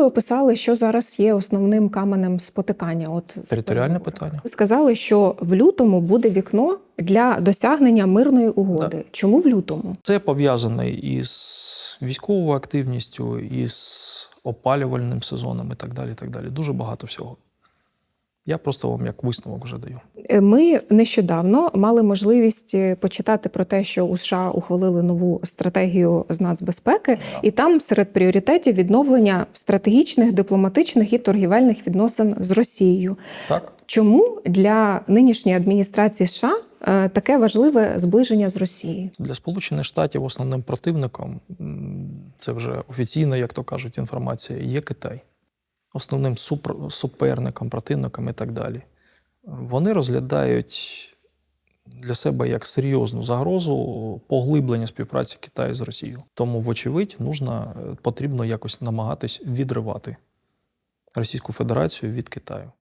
ви описали, що зараз є основним каменем спотикання? От Територіальне питання. ви сказали, що в лютому буде вікно для досягнення мирної угоди. Чому в лютому? Це пов'язане із військовою активністю, із опалювальним сезоном і так далі. І так далі. Дуже багато всього. Я просто вам як висновок вже даю. Е, Ми нещодавно мали можливість е, почитати про те, що у США ухвалили нову стратегію з нацбезпеки, і там серед пріоритетів відновлення стратегічних, дипломатичних і торгівельних відносин з Росією. Так? Чому для нинішньої адміністрації США е, таке важливе зближення з Росією? Для Сполучених Штатів основним противником, це вже офіційна, як то кажуть, інформація, є Китай. Основним супер, суперником, противником і так далі. Вони розглядають для себе як серйозну загрозу поглиблення співпраці Китаю з Росією. Тому, вочевидь, нужно, е, потрібно якось намагатись відривати Російську Федерацію від Китаю.